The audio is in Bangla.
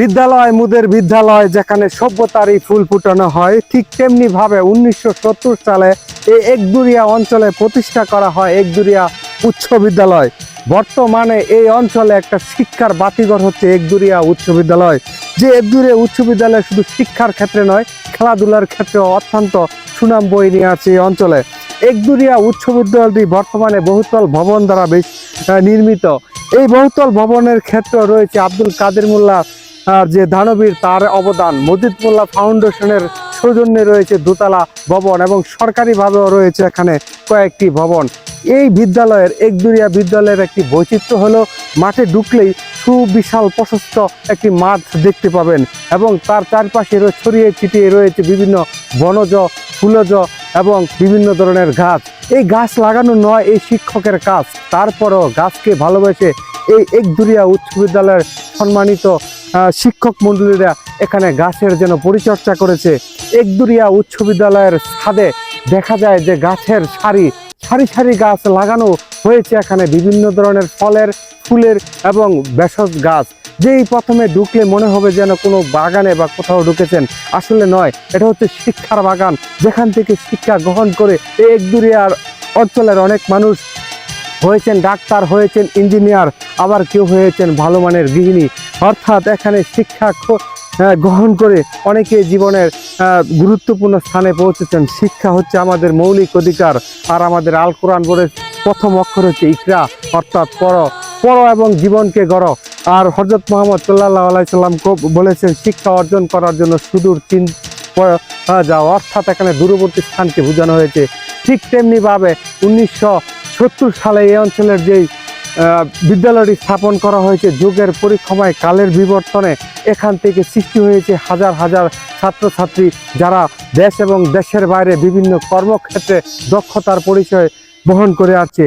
বিদ্যালয়, মুদের বিদ্যালয়, যেখানে সভ্যতারই ফুল ফুটানো হয়, ঠিক তেমনি ভাবে উনিশশো সত্তর সালে এই একদুরিয়া অঞ্চলে প্রতিষ্ঠা করা হয় একদুরিয়া উচ্চ বিদ্যালয়। বর্তমানে এই অঞ্চলে একটা শিক্ষার বাতিঘর হচ্ছে একদুরিয়া উচ্চ বিদ্যালয়। যে একদুরিয়া উচ্চ বিদ্যালয় শুধু শিক্ষার ক্ষেত্রে নয়, খেলাধুলার ক্ষেত্রে অত্যন্ত সুনাম বই নিয়ে আছে এই অঞ্চলে। একদুরিয়া উচ্চ বিদ্যালয়টি বর্তমানে বহুতল ভবন দ্বারা বেশ নির্মিত। এই বহুতল ভবনের ক্ষেত্রে রয়েছে আব্দুল কাদের মোল্লা যে দানবীর তার অবদান মজিদ মোল্লা ফাউন্ডেশনের সৌজন্যে রয়েছে দোতলা ভবন এবং সরকারিভাবেও রয়েছে এখানে কয়েকটি ভবন। এই বিদ্যালয়ের একদুরিয়া বিদ্যালয়ের একটি বৈচিত্র্য হলো, মাঠে ঢুকলেই সুবিশাল প্রশস্ত একটি মাঠ দেখতে পাবেন এবং তার চারপাশে ছড়িয়ে ছিটিয়ে রয়েছে বিভিন্ন বনজ, ফুলজ এবং বিভিন্ন ধরনের গাছ। এই গাছ লাগানো নয়, এই শিক্ষকের কাজ। তারপরও গাছকে ভালোবেসে এই একদুরিয়া উচ্চ বিদ্যালয়ের সম্মানিত শিক্ষক মণ্ডলীরা এখানে গাছের যেন পরিচর্যা করেছে। একদুরিয়া উচ্চ বিদ্যালয়ের ছাদে দেখা যায় যে গাছের সারি সারি সারি গাছ লাগানো হয়েছে এখানে বিভিন্ন ধরনের ফলের, ফুলের এবং ভেষজ গাছ। যেই প্রথমে ঢুকলে মনে হবে যেন কোনো বাগানে বা কোথাও ঢুকেছেন, আসলে নয়। এটা হচ্ছে শিক্ষার বাগান। যেখান থেকে শিক্ষা গ্রহণ করে এই একদুরিয়ার অঞ্চলের অনেক মানুষ হয়েছেন ডাক্তার হয়েছেন ইঞ্জিনিয়ার আবার কেউ হয়েছেন ভালো মানের গৃহিণী। অর্থাৎ এখানে শিক্ষা গ্রহণ করে অনেকে জীবনের গুরুত্বপূর্ণ স্থানে পৌঁছেছেন। শিক্ষা হচ্ছে আমাদের মৌলিক অধিকার আর আমাদের আল কোরআন বোর্ডের প্রথম অক্ষর হচ্ছে ইকরা অর্থাৎ পর পর এবং জীবনকে গড়। আর হজরত মোহাম্মদ সাল্লাহ আলাইসাল্লাম বলেছেন শিক্ষা অর্জন করার জন্য সুদূর চিন প- আহ, যাও। অর্থাৎ এখানে দূরবর্তী স্থানকে বোঝানো হয়েছে। ঠিক তেমনিভাবে উনিশশো সত্তর সালে এই অঞ্চলের যেই বিদ্যালয়টি স্থাপন করা হয়েছে, যুগের পরিক্রমায় কালের বিবর্তনে এখান থেকে সৃষ্টি হয়েছে হাজার হাজার ছাত্রছাত্রী যারা দেশ এবং দেশের বাইরে বিভিন্ন কর্মক্ষেত্রে দক্ষতার পরিচয় বহন করে আসছে